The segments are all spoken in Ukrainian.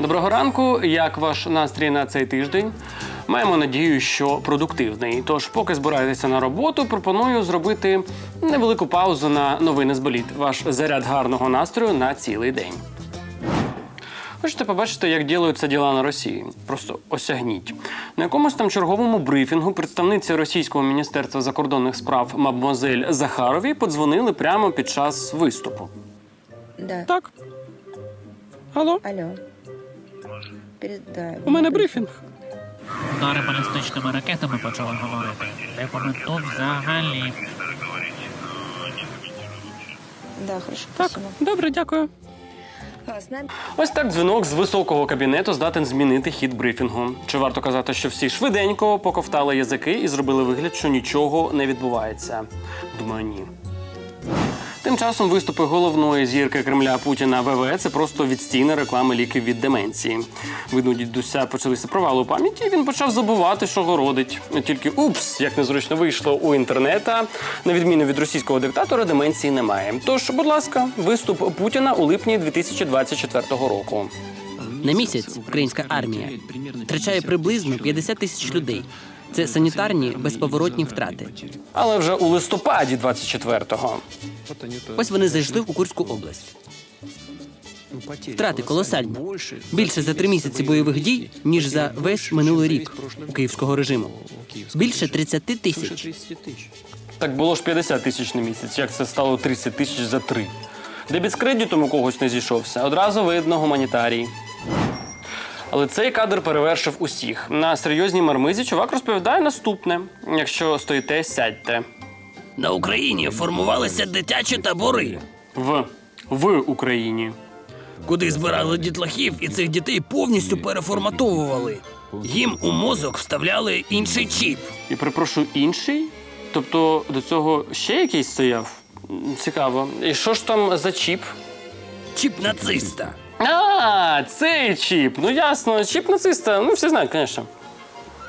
Доброго ранку. Як ваш настрій на цей тиждень? Маємо надію, що продуктивний. Тож, поки збираєтеся на роботу, пропоную зробити невелику паузу на новини з боліт. Ваш заряд гарного настрою на цілий день. Хочете побачити, як ділаються діла на Росії? Просто осягніть. На якомусь там черговому брифінгу представниці російського міністерства закордонних справ мадмуазель Захаровій подзвонили прямо під час виступу. Да. Так. Алло, Алло. Передай. у мене брифінг. Удари балістичними ракетами почали говорити. Не коментуй взагалі. Да, хорошо. Так, спасибо. добре, дякую. Ось так дзвінок з високого кабінету здатен змінити хід брифінгу. Чи варто казати, що всі швиденько поковтали язики і зробили вигляд, що нічого не відбувається? Думаю, ні. Тим часом виступи головної зірки Кремля Путіна ВВ це просто відстійна реклама ліків від деменції. Видно, дідуся почалися провали у пам'яті, і він почав забувати, що городить. Тільки упс, як незручно вийшло у інтернета. На відміну від російського диктатора, деменції немає. Тож, будь ласка, виступ Путіна у липні 2024 року. На місяць українська армія втрачає приблизно 50 тисяч людей. Це санітарні безповоротні втрати. Але вже у листопаді 24-го. Ось вони зайшли в Курську область. Втрати колосальні. Більше за три місяці бойових дій, ніж за весь минулий рік у київського режиму. Більше 30 тисяч. Так було ж 50 тисяч на місяць. Як це стало 30 тисяч за три? Дебіт з кредитом у когось не зійшовся. Одразу видно гуманітарій. Але цей кадр перевершив усіх. На серйозній мармизі чувак розповідає наступне: якщо стоїте, сядьте. На Україні формувалися дитячі табори, В. В Україні. куди збирали дітлахів, і цих дітей повністю переформатовували. Їм у мозок вставляли інший чіп. І перепрошую, інший? Тобто до цього ще якийсь стояв? М, Цікаво. І що ж там за чіп? Чіп нациста. А, цей чіп. Ну ясно, чіп нациста. Ну, всі знають, звісно.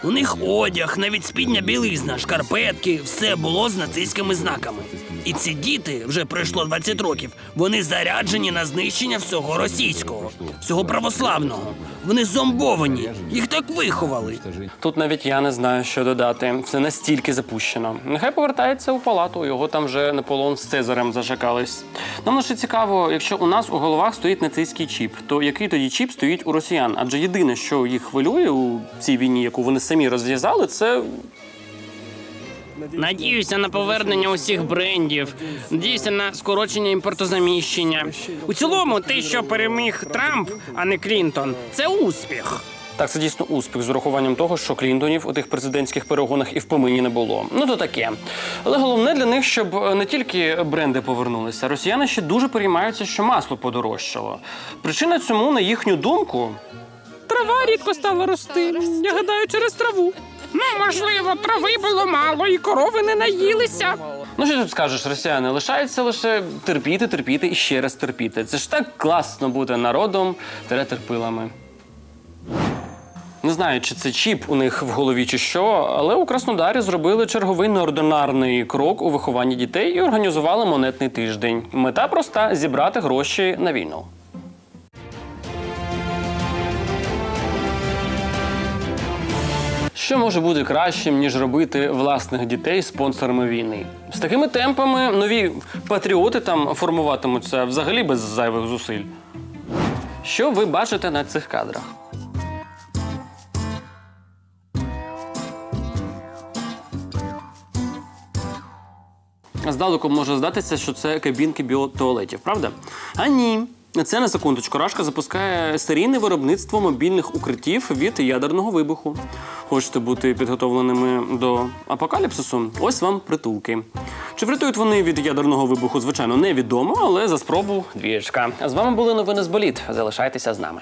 У них одяг, навіть спідня білизна, шкарпетки, все було з нацистськими знаками. І ці діти вже пройшло 20 років. Вони заряджені на знищення всього російського, всього православного. Вони зомбовані, їх так виховали. Тут навіть я не знаю, що додати. Все настільки запущено. Нехай повертається у палату, його там вже Наполон з Цезарем зажакались. Нам лише цікаво, якщо у нас у головах стоїть нацистський чіп, то який тоді чіп стоїть у росіян? Адже єдине, що їх хвилює у цій війні, яку вони самі розв'язали, це Надіюся на повернення усіх брендів. Надіюся на скорочення імпортозаміщення. У цілому, те, що переміг Трамп, а не Клінтон, це успіх. Так, це дійсно успіх з урахуванням того, що Клінтонів у тих президентських перегонах і в помині не було. Ну то таке. Але головне для них, щоб е, не тільки бренди повернулися, росіяни ще дуже переймаються, що масло подорожчало. Причина цьому, на їхню думку, Трава рідко стала рости. Я гадаю, через траву. Ну, можливо, трави було мало, і корови не наїлися. Ну що тут скажеш, росіяни, лишається лише терпіти, терпіти і ще раз терпіти. Це ж так класно бути народом терпилами. Не знаю, чи це чіп у них в голові, чи що, але у Краснодарі зробили черговий неординарний крок у вихованні дітей і організували монетний тиждень. Мета проста зібрати гроші на війну. Що може бути кращим, ніж робити власних дітей спонсорами війни? З такими темпами нові патріоти там формуватимуться взагалі без зайвих зусиль. Що ви бачите на цих кадрах? Здалеку може здатися, що це кабінки біотуалетів, правда? А ні. Це на секундочку. Рашка запускає серійне виробництво мобільних укриттів від ядерного вибуху. Хочете бути підготовленими до апокаліпсису? Ось вам притулки. Чи врятують вони від ядерного вибуху? Звичайно, невідомо, але за спробу двієчка. З вами були новини з боліт. Залишайтеся з нами.